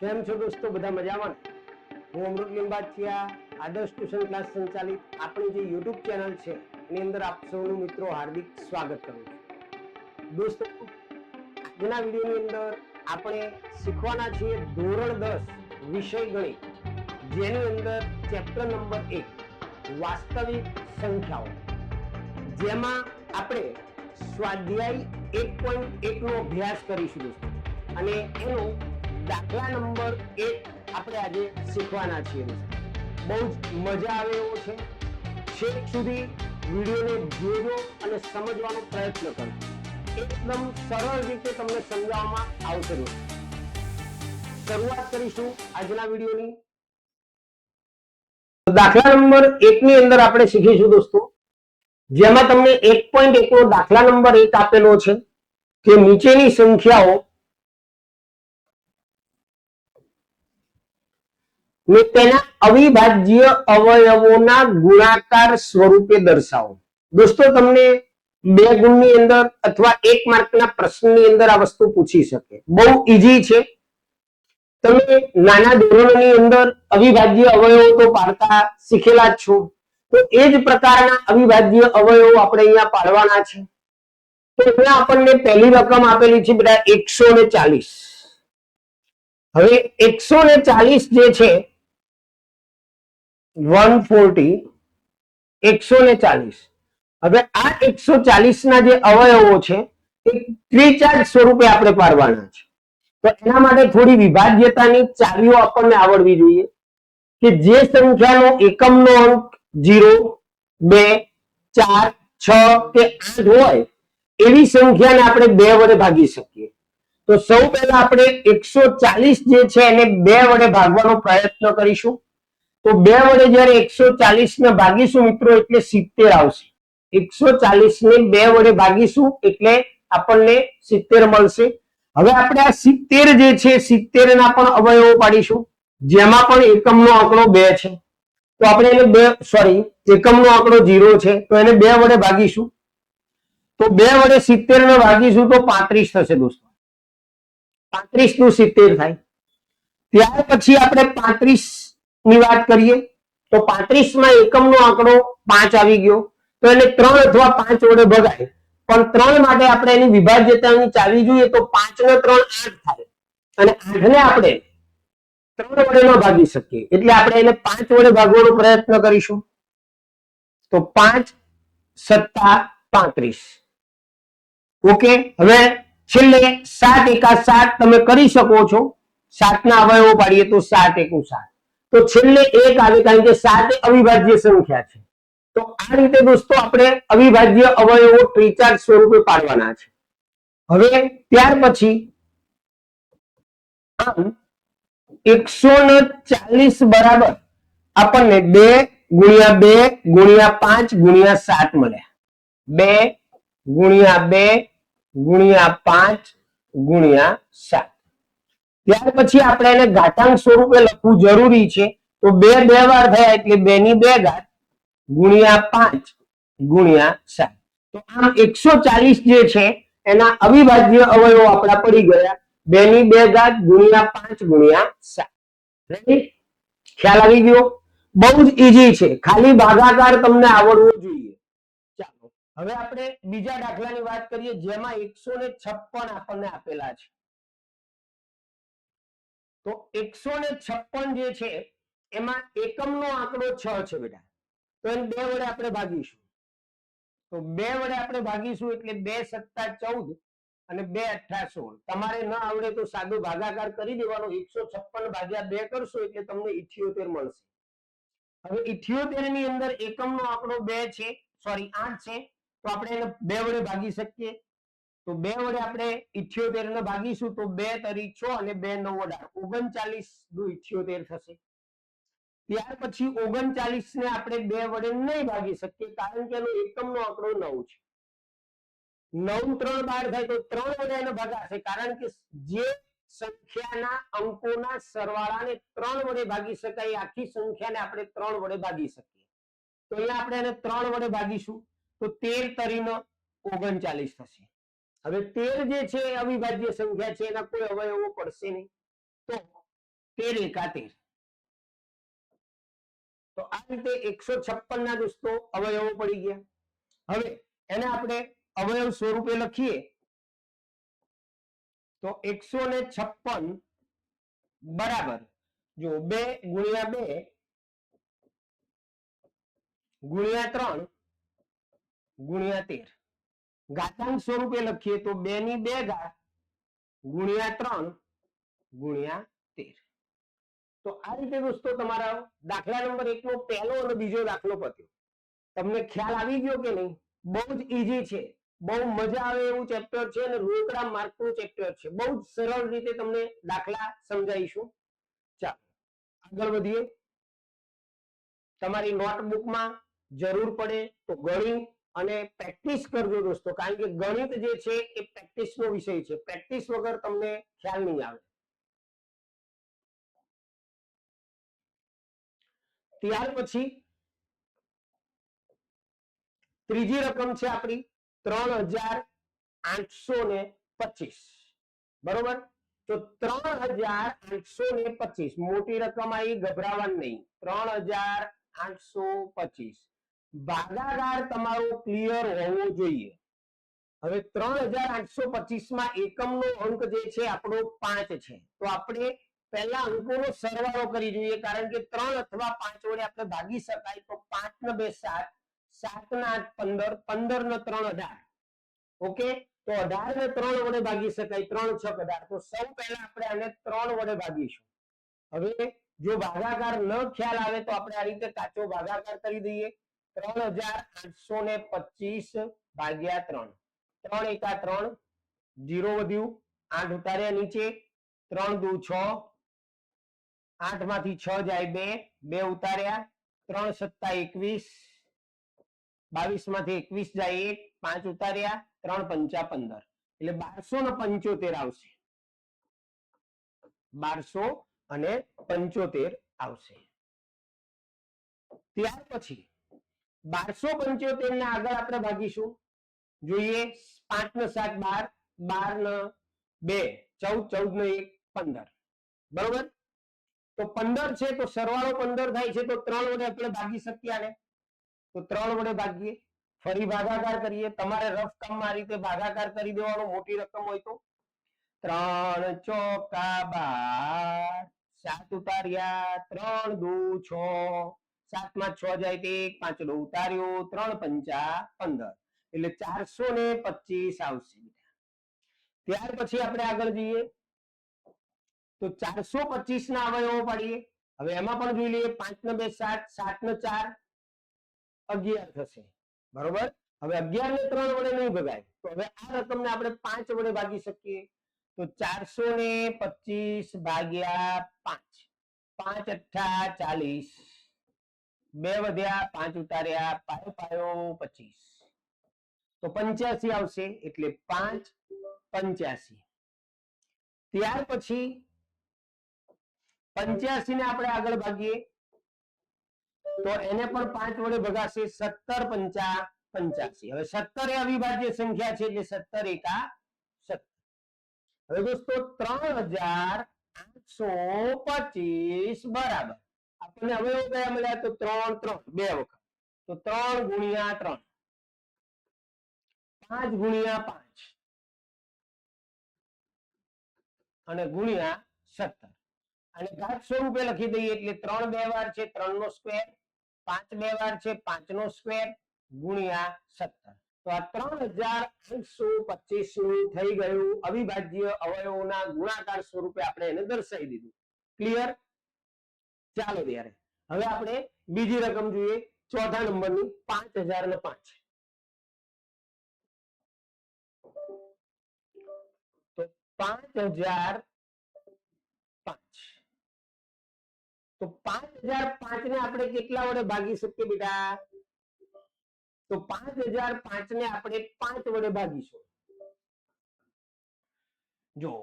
કેમ છો દોસ્તો? બધા મજામાં? હું અમૃત લીંબાચિયા આદર્શ ટ્યુશન ક્લાસ સંચાલિત આપણી જે યુટ્યુબ ચેનલ છે, એની અંદર આપ સૌનું મિત્રો હાર્દિક સ્વાગત કરું છું. દોસ્તો, આજના વિડીયોની અંદર આપણે શીખવાના છીએ ધોરણ દસ વિષય ગણિત, જેની અંદર ચેપ્ટર નંબર એક, વાસ્તવિક સંખ્યાઓ. જેમાં આપણે સ્વાધ્યાય એક પોઈન્ટ એકનો અભ્યાસ કરીશું દોસ્તો. અને એનો દાખલા નંબર એક આપણે આજે શીખવાના છીએ. બહુ જ મજા આવે એવો છે. છેક સુધી વિડીયોને જોજો અને સમજવાનો પ્રયત્ન કરો. એકદમ સરળ રીતે તમને સમજાવવામાં આવશે. શરૂઆત કરીશું આજના વિડીયોની. દાખલા નંબર એક ની અંદર આપણે શીખીશું દોસ્તો. જેમાં તમને એક પોઈન્ટ એક નો દાખલા નંબર એક આપેલો છે કે નીચેની સંખ્યાઓ તેના અવિભાજ્ય અવયવોના ગુણાકાર સ્વરૂપે દર્શાવો. દોસ્તો, તમને બે ગુણની અંદર અથવા એક માર્કના પ્રશ્નની અંદર આ વસ્તુ પૂછી શકે. બહુ ઈઝી છે. તમે નાના ધોરણની અંદર અવિભાજ્ય અવયવો તો પાડતા શીખેલા જ છો. તો એ જ પ્રકારના અવિભાજ્ય અવયવો આપણે અહીંયા પાડવાના છે. તો અહીંયા આપણને પહેલી રકમ આપેલી છે બધા એકસો હવે એકસો જે છે વન ફોર્ટી, એકસો ને ચાલીસ. હવે આ એકસો ચાલીસ ના જે અવયવો છે, એ ત્રિચાર્જ સ્વરૂપે આપણે પાડવાના છે. તો એના માટે થોડી વિભાજ્યતાની ચાવીઓ આપણને આવડવી જોઈએ કે જે સંખ્યાનો એકમનો અંક જીરો, બે, ચાર, છ કે આઠ હોય, એવી સંખ્યાને આપણે બે વડે ભાગી શકીએ. તો સૌ પહેલા આપણે એકસો ચાલીસ જે છે એને બે વડે ભાગવાનો પ્રયત્ન કરીશું. તો બે વડે જયારે એકસો ચાલીસ ને ભાગીશું મિત્રો, એટલે સિત્તેર આવશે. એકસો ચાલીસ ને બે વડે ભાગીશું એટલે આપણને સિત્તેર મળશે. હવે આપણે આ સિત્તેર જે છે સિત્તેર ના પણ અવયવો પાડીશું, જેમાં પણ એકમનો આંકડો બે છે. તો આપણે એને બે સોરી એકમનો આંકડો ઝીરો છે, તો એને બે વડે ભાગીશું. તો બે વડે સિત્તેર ને ભાગીશું તો પાંત્રીસ થશે દોસ્તો. પાંત્રીસનું સિત્તેર થાય. ત્યાર પછી આપણે પાંત્રીસ ની વાત કરીએ, તો પાંત્રીસમાં એકમનો આંકડો પાંચ આવી ગયો. તો એને ત્રણ અથવા પાંચ વડે ભગાય. પણ ત્રણ માટે આપણે એની વિભાજ્યતાની ચાવી જોઈએ તો પાંચ ને ત્રણ આઠ થાય. અને આઠ ને આપણે ત્રણ વડે ન ભાગી શકીએ. એટલે આપણે એને પાંચ વડે ભાગવાનો પ્રયત્ન કરીશું. તો પાંચ સત્તા પાંત્રીસ. ઓકે, હવે છેલ્લે સાત એકા સાત તમે કરી શકો છો. સાત ના અવયવો પાડીએ તો સાત એકુ સાત. તો છેલ્લે એક આવે, કારણ કે સાત અવિભાજ્ય સંખ્યા છે. તો આ રીતે દોસ્તો આપણે અવિભાજ્ય અવયવો ત્રિચાર્જ સ્વરૂપે પાડવાના છે. હવે ત્યાર પછી એકસો ને ચાલીસ બરાબર આપણને બે ગુણ્યા બે ગુણ્યા પાંચ ગુણ્યા સાત મળ્યા. બે ગુણ્યા બે ગુણ્યા પાંચ ગુણ્યા સાત. ત્યાર પછી આપણે એને ઘાતાંક સ્વરૂપે લખવું જરૂરી છે. તો બે બે વાર થયા એટલે બે ની બે ઘાત ગુણ્યા પાંચ ગુણ્યા સાત. તો આમ એકસો જે છે, એના અવિભાજ્ય અવયવો આપણા પડી ગયા. બે ની બે ઘાત ગુણ્યા પાંચ ગુણ્યા સાત. ખ્યાલ આવી ગયો? બહુ જ ઈઝી છે. ખાલી ભાગાકાર તમને આવડવો જોઈએ. ચાલો, હવે આપણે બીજા દાખલાની વાત કરીએ જેમાં એકસો ને છપ્પન આપણને આપેલા છે. તો એકસો ને છપ્પન જે છે, એમાં એકમનો આંકડો છ છે બેટા. તો એને બે વડે આપણે ભાગીશું. તો બે વડે આપણે ભાગીશું એટલે બે સત્તા ચૌદ અને બે અઠા સોળ. તમારે ન આવડે તો સાદો ભાગાકાર કરી દેવાનો. એકસો છપ્પન ભાગ્યા બે કરશો એટલે તમને ઇઠ્યોતેર મળશે. હવે ઇઠ્યોતેરની અંદર એકમનો આંકડો બે છે સોરી આઠ છે, તો આપણે એને બે વડે ભાગી શકીએ. તો બે વડે આપણે ઇઠ્યોતેર ને ભાગીશું તો બે તરી છ અને બે નવ અઢાર. ઓગણચાલીસનું થશે. ત્યાર પછી ઓગણચાલીસ ને આપણે બે વડે નહીં ભાગી શકીએ કારણ કે એનો એકમનો આંકડો નવ છે. નવ ત્રણ બાર થાય તો ત્રણ વડે એને ભાગાશે કારણ કે જે સંખ્યાના અંકોના સરવાળાને ત્રણ વડે ભાગી શકાય આખી સંખ્યાને આપણે ત્રણ વડે ભાગી શકીએ. તો અહીંયા આપણે એને ત્રણ વડે ભાગીશું તો તેર તરીનો ઓગણચાલીસ થશે. હવે તેર જે છે, એ અવિભાજ્ય સંખ્યા છે, એના કોઈ અવયવો પડશે નહીં. તો તેર એકા તેર તો આ રીતે એકસો છપ્પન ના દોસ્તો અવયવો પડી ગયા. હવે એને આપણે અવયવ સ્વરૂપે લખીએ. તો એકસો ને છપ્પન બરાબર. જો બે ગુણ્યા બે ગુણ્યા ત્રણ ગુણ્યા તેર. ઘાતાંક સ્વરૂપે લખીએ તો બે ની બે ઘાત ગુણ્યા ત્રણ ગુણ્યા તેર. તો આ રીતે દોસ્તો તમારા દાખલા નંબર એક નો પહેલો અને બીજો દાખલો પત્યો. તમને ખ્યાલ આવી ગયો કે નહીં? બહુ જ ઈઝી છે. બહુ મજા આવે એવું ચેપ્ટર છે અને રોકડા માર્કનું ચેપ્ટર છે. બહુ જ સરળ રીતે તમને દાખલા સમજાવીશું. ચાલો, આગળ વધીએ. તમારી નોટબુકમાં જરૂર પડે તો ગણિત અને પ્રેક્ટિસ કરજો દોસ્તો. કારણ કે ગણિત જે છે એ પ્રેક્ટિસનો વિષય છે. પ્રેક્ટિસ વગર તમને ખ્યાલ નહીં આવે. ત્યાર પછી ત્રીજી રકમ છે આપણી ત્રણ હજાર આઠસો ને પચીસ. બરોબર? તો ત્રણ હજાર આઠસો ને પચીસ. મોટી રકમ આવી ગભરાવા નહીં. ત્રણ હજાર આઠસો પચીસ. ભાગાકાર તમારો ક્લિયર હોવો જોઈએ. હવે ત્રણ હજાર આઠસો પચીસમાં એકમનો અંક જે છે, આપણો પાંચ છે. તો આપણે પહેલા અંકોનો સરવાળો કરી જોઈએ, કારણ કે ત્રણ અથવા પાંચ વડે આપણે ભાગી શકાય. તો પાંચ ને બે સાત સાત ના આઠ પંદર પંદર ને ત્રણ અઢાર. ઓકે? તો અઢાર ને ત્રણ વડે ભાગી શકાય, ત્રણ છ અઢાર. તો સૌ પહેલા આપણે આને ત્રણ વડે ભાગીશું. હવે જો ભાગાકાર ન ખ્યાલ આવે તો આપણે આ રીતે કાચો ભાગાકાર કરી દઈએ. ત્રણ હજાર આઠસો ને પચીસ ભાગ્યા ત્રણ. ત્રણ એકા ત્રણ, જીરો વધ્યું, આઠ ઉતાર્યા નીચે, ત્રણ દુ છ આઠમાંથી છ જાય બે બે ઉતાર્યા, ત્રણ સત્તા એકવીસ બાવીસમાંથી એકવીસ જાય એક, પાંચ ઉતાર્યા, ત્રણ પંચા પંદર. એટલે બારસો ને પંચોતેર આવશે. બારસો અને પંચોતેર આવશે. ત્યાર પછી બારસો પંચોતેર ને આગળ આપણે ભાગીશું. જોઈએ પાંચ ને સાત બાર બાર ને બે, ચૌદ ચૌદ ને એક, પંદર. બરોબર? તો પંદર છે તો સરવાળો પંદર થાય છે તો ત્રણ વડે આપણે ભાગી શકીએ આને. તો ત્રણ વડે ભાગીએ. ફરી ભાગાકાર કરીએ. તમારે રફ કામમાં આ રીતે ભાગાકાર કરી દેવાનો, મોટી રકમ હોય તો. ત્રણ ચોકા બાર, સાત ઉતાર્યા, ત્રણ દુ છ સાતમાં છ જાય તે એક, પાંચ ઉતાર્યો, ત્રણ પંચા પંદર. એટલે ચારસો ને પચીસ આવશે ત્યાર પછી આપણે આગળ જઈએ. તો ચારસો પચીસ ના અવયવો પાડીએ. હવે એમાં પણ જોઈ લઈએ પાંચ ને બે સાત સાત ને ચાર, અગિયાર થશે. બરોબર? હવે અગિયાર ને ત્રણ વડે નહીં ભગાય. તો હવે આ રકમને આપણે પાંચ વડે ભાગી શકીએ. તો ચારસો ને પચીસ ભાગ્યા પાંચ. પાંચ અઠ્ઠા ચાલીસ. બે વધ્યા, પાંચ ઉતાર્યા, પાયો પાયો, પચીસ. તો પંચ્યાસી આવશે એટલે પાંચ પંચ્યાસી. ત્યાર પછી પંચ્યાસી ને આપણે આગળ ભાગીએ. તો એને પણ પાંચ વડે ભગાશે સત્તર પંચા પંચ્યાસી. હવે સત્તર એ અવિભાજ્ય સંખ્યા છે એટલે સત્તર એકા સત્તર. હવે દોસ્તો ત્રણ હજાર આઠસો પચીસ બરાબર. આપણને અવયવ કયા મળ્યા તો ત્રણ ત્રણ, બે વખત. તો ત્રણ ગુણ્યા ત્રણ. પાંચ ગુણ્યા પાંચ. અને ગુણ્યા સત્તર. અને ઘાત સ્વરૂપે લખી દઈએ એટલે ત્રણ બે વાર છે, ત્રણ નો સ્ક્વેર પાંચ બે વાર છે, પાંચ નો સ્ક્વેર ગુણ્યા સત્તર. તો આ ત્રણ હજાર આઠસો પચીસ થઈ ગયું અવિભાજ્ય અવયવોના ગુણાકાર સ્વરૂપે આપણે એને દર્શાવી દીધું. ક્લિયર ચાલો ત્યારે હવે આપણે બીજી રકમ જોઈએ. ચોથા નંબરની પાંચ હજાર ને પાંચ. તો પાંચ હજાર પાંચ. તો પાંચ હજાર પાંચ ને આપણે કેટલા વડે ભાગી શકીએ બેટા? તો પાંચ હજાર પાંચ ને આપણે પાંચ વડે ભાગીશું. જો,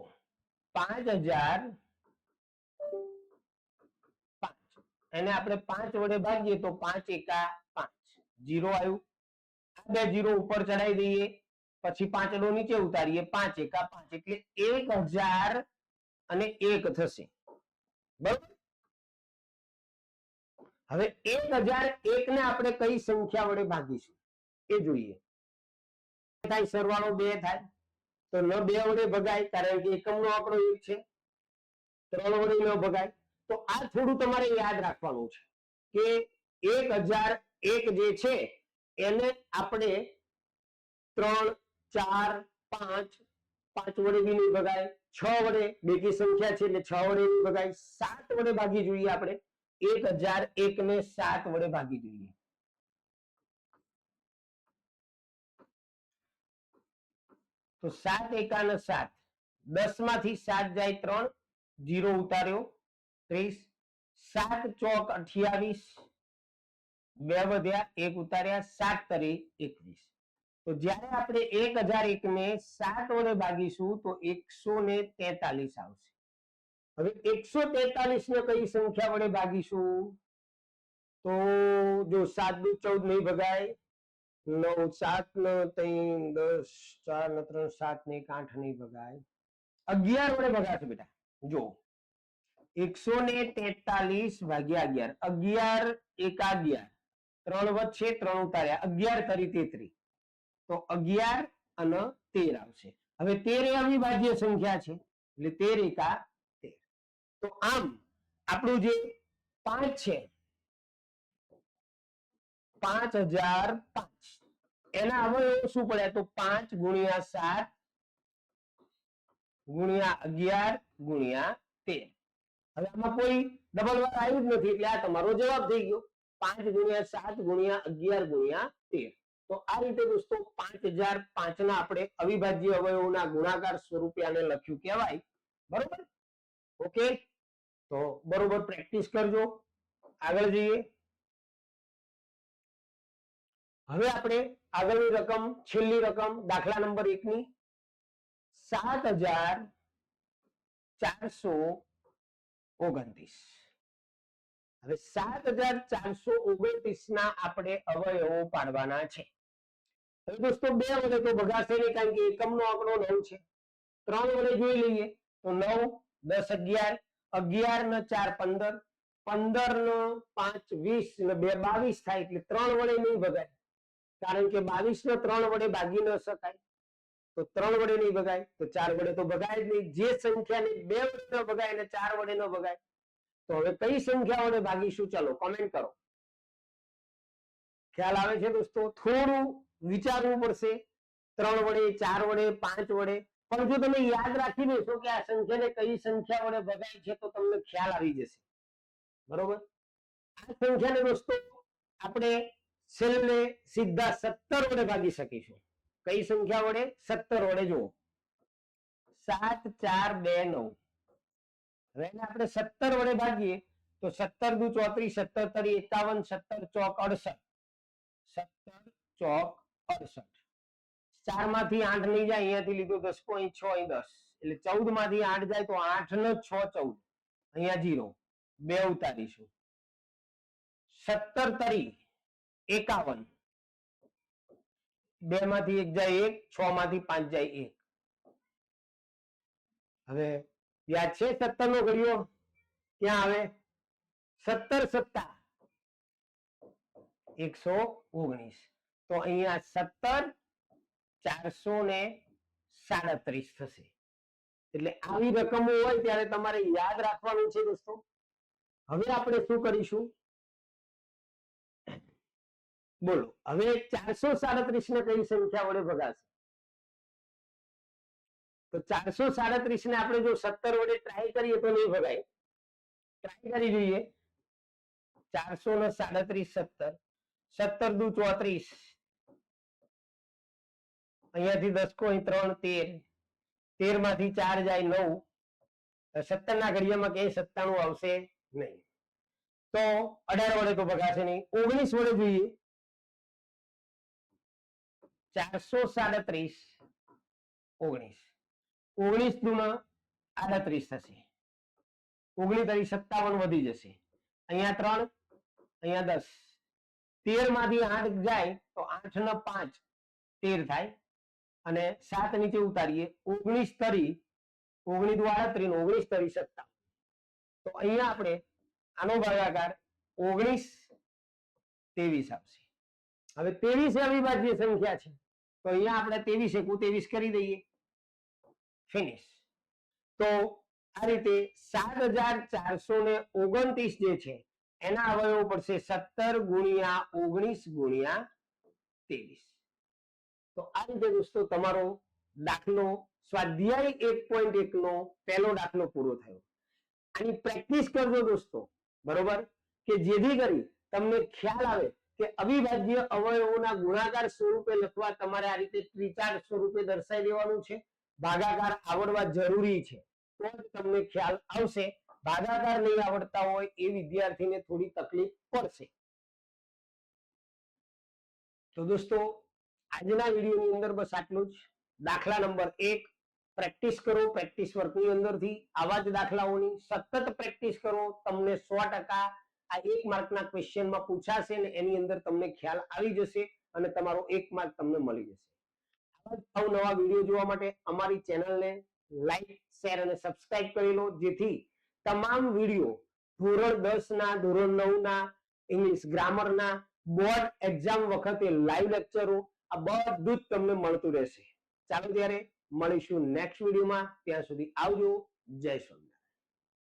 પાંચ હજાર એને આપણે પાંચ વડે ભાગીએ તો પાંચ એકા પાંચ. જીરો આવ્યું. બે જીરો ઉપર ચડાવી દઈએ. પછી પાંચડો નીચે ઉતારીએ. પાંચ એકા પાંચ. એટલે એક હજાર અને એક થશે. બરોબર? હવે એક હજાર એક ને આપણે કઈ સંખ્યા વડે ભાગીશું? એ જોઈએ. થાય, સરવાળો બે થાય. તો ન બે વડે ભગાય, કારણ કે એકમનો આંકડો એક છે. ત્રણ વડે ન ભગાય. તો આ થોડું તમારે યાદ રાખવાનું છે કે એક હજાર એક જે છે, એને આપણે ત્રણ, ચાર, પાંચ પાંચ વડે બી નહીં ભગાય, છ વડે બેકી સંખ્યા છે એટલે છ વડે નહીં ભગાય, સાત વડે ભાગી જોઈએ આપણે, એક હજાર એક ને સાત વડે ભાગી જોઈએ. તો સાત એકાને સાત દસમાંથી સાત જાય ત્રણ, જીરો ઉતાર્યો ત્રીસ સાત ચોક અઠ્યાવીસ બે વધ્યા એક ઉતાર્યા સાત તરી એકવીસ તો જ્યારે આપણે એક હજાર એક ને સાત વડે ભાગીશું તો એકસો ને તેતાલીસ આવશે હવે એકસો તેતાલીસ ને કઈ સંખ્યા વડે ભાગીશું તો જો સાત દુ ચૌદ નહીં ભગાય નવ સાત ને ત્રણ દસ ચાર ને ત્રણ સાત ને એક આઠ નહીં ભગાય અગિયાર વડે ભગાશે બેટા જો એકસો ને તેતાલીસ ભાગ્યા અગિયાર. અગિયાર એક અગિયાર ત્રણ વચ્ચે ત્રણ ઉતાર્યા. અગિયાર તરી તેત્રી. તો અગિયાર અને તેર આવશે. હવે તેર એ અવિભાજ્ય સંખ્યા છે, એટલે તેર એકા તેર. તો આમ, આપણું જે પાંચ છે, પાંચ હજાર પાંચ. એના અવયવ શું પડ્યા? તો પાંચ ગુણ્યા સાત ગુણ્યા અગિયાર ગુણ્યા તેર. હવે આમાં કોઈ ડબલ વાર આવ્યું જ નથી, એટલે આ તમારો જવાબ થઈ ગયો. પાંચ ગુણ્યા સાત ગુણ્યા અગિયાર ગુણ્યા તેર. તો આ રીતે દોસ્તો પાંચ હજાર પાંચ ના આપણે અવિભાજ્ય અવયવોના ગુણાકાર સ્વરૂપે આને લખ્યું કહેવાય. બરોબર? ઓકે તો બરોબર પ્રેક્ટિસ કરજો. આગળ જઈએ. હવે આપણે આગળની રકમ, છેલ્લી રકમ, દાખલા નંબર એકની સાત હજાર ચારસો ઓગણત્રીસ. હવે સાત હજાર ચારસો ઓગણત્રીસ ના આપણે અવયવો પાડવાના છે. હવે દોસ્તો બે વડે તો ભગાશે નહીં કારણ કે એકમનો આંકડો નવ છે. ત્રણ વડે જોઈ લઈએ તો નવ, દસ અગિયાર અગિયાર ને ચાર પંદર પંદર ને પાંચ વીસ ને બે બાવીસ થાય એટલે ત્રણ વડે નહીં ભગાય. કારણ કે બાવીસ ને ત્રણ વડે ભાગી ન શકાય. તો ત્રણ વડે નહીં ભગાય, તો ચાર વડે તો ભગાય જ નહીં. જે સંખ્યાને બે વડે ભગાય અને ચાર વડે ન ભગાય. તો હવે કઈ સંખ્યા વડે ભાગીશું? ચાલો કોમેન્ટ કરો. ખ્યાલ આવે છે દોસ્તો? થોડું વિચારવું પડશે. ત્રણ વડે, ચાર વડે, પાંચ વડે. પણ જો તમે યાદ રાખી દેશો કે આ સંખ્યાને કઈ સંખ્યા વડે ભગાય છે તો તમને ખ્યાલ આવી જશે. બરોબર? આ સંખ્યાને દોસ્તો, આપણે છેલ્લે સીધા સત્તર વડે ભાગી શકીશું. કઈ સંખ્યા વડે? સત્તર વડે જુઓ. સાત, ચાર, બે, નવ. હવે આપણે સત્તર વડે ભાગીએ, તો સત્તર દુ ચોત્રીસ, સત્તર તરી એકાવન, સત્તર ચોક અડસઠ. સત્તર ચોક અડસઠ. ચારમાંથી આઠ નહીં જાય, અહીંયાથી લીધો દસ પોઈન્ટ છ અહીં દસ. એટલે ચૌદમાંથી આઠ જાય તો આઠ નો છ ચૌદ. અહીંયા જીરો. બે ઉતારીશું. સત્તર તરી એકાવન. બે માંથી એક જાય એક, છ માંથી પાંચ જાય એક. હવે યાદ છે સત્તર નો ઘડિયો? ક્યાં આવે? સત્તર સત્તા. એકસો ઓગણીસ. તો અહીંયા સત્તર, ચારસો ને સાડત્રીસ થશે. એટલે આવી રકમો હોય ત્યારે તમારે યાદ રાખવાનું છે દોસ્તો. હવે આપણે શું કરીશું? બોલો. હવે ચારસો સાડત્રીસ ને કઈ સંખ્યા વડે ભગાશે? તો ચારસો સાડત્રીસ ને આપણે જો સત્તર વડે ટ્રાય કરીએ તો નહીં ભગાય. ટ્રાય કરી જોઈએ. ચારસો ને સાડત્રીસ સત્તર. સત્તર દુ ચોત્રીસ. અહીંયાથી દસ કો અહીં ત્રણ, તેર. તેરમાંથી ચાર જાય નવ. સત્તર ના ઘડિયામાં ક્યાંય સત્તાણું આવશે નહીં. તો અઢાર વડે તો ભગાશે નહીં. ઓગણીસ વડે જોઈએ. ચારસો સાડત્રીસ ઓગણીસ. ઓગણીસ દુણ આડત્રીસ થશે. ઓગણીસ તરી સત્તાવન વધી જશે. અહીંયા ત્રણ, અહીંયા દસ. તેરમાંથી આઠ જાય તો આઠ ને પાંચ, તેર થાય. અને સાત નીચે ઉતારીએ, ઓગણીસ તરી, ઓગણીસ દુ આડત્રીસ ઓગણીસ તરી સત્તાવન તો અહીંયા આપણે આનો ભાગાકાર ઓગણીસ, ત્રેવીસ આવશે હવે ત્રેવીસ અવિભાજ્ય સંખ્યા છે. તો અહીંયા આપણે ત્રેવીસ એકુ ત્રેવીસ કરી દઈએ. ફિનિશ તો આ રીતે સાત હજાર ચારસો ને ઓગણત્રીસ જે છે, એના અવયવો પડશે સત્તર ગુણ્યા ઓગણીસ ગુણ્યા ત્રેવીસ. તો આ રીતે દોસ્તો તમારો દાખલો સ્વાધ્યાય એક પોઈન્ટ એક નો પહેલો દાખલો પૂરો થયો. આની પ્રેક્ટિસ કરજો દોસ્તો. બરોબર? કે જેથી કરી તમને ખ્યાલ આવે કે અવિભાજ્ય અવયવોના ગુણાકાર સ્વરૂપે લખવા તમારે આ રીતે ત્રિચાર સ્વરૂપે દર્શાવી દેવાનું છે. ભાગાકાર આવડવા જરૂરી છે. તો તમને ખ્યાલ આવશે. ભાગાકાર નહીં આવડતા હોય એ વિદ્યાર્થીને થોડી તકલીફ પડશે. તો દોસ્તો, આજના વિડીયોની અંદર બસ આટલું જ. દાખલા નંબર એક, પ્રેક્ટિસ કરો પ્રેક્ટિસ વર્કની અંદરથી. આવા જ દાખલાઓની સતત પ્રેક્ટિસ કરો. તમને સો ટકા આ એક માર્કના ક્વેશ્ચનમાં પૂછાશે ને એની અંદર તમને ખ્યાલ આવી જશે અને તમારો એક માર્ક તમને મળી જશે. આવા નવા વીડિયો જોવા માટે અમારી ચેનલને લાઈક, શેર અને સબસ્ક્રાઇબ કરી લો, જેથી તમામ વીડિયો ધોરણ દસ ના ધોરણ નવ ના ઇંગ્લિશ ગ્રામર ના, બોર્ડ એક્ઝામ વખતે લાઈવ લેક્ચરો આ બધું જ તમને મળતું રહેશે. ચાલો ત્યારે મળીશું નેક્સ્ટ વિડીયોમાં. ત્યાં સુધી આવજો. જય સ્વામી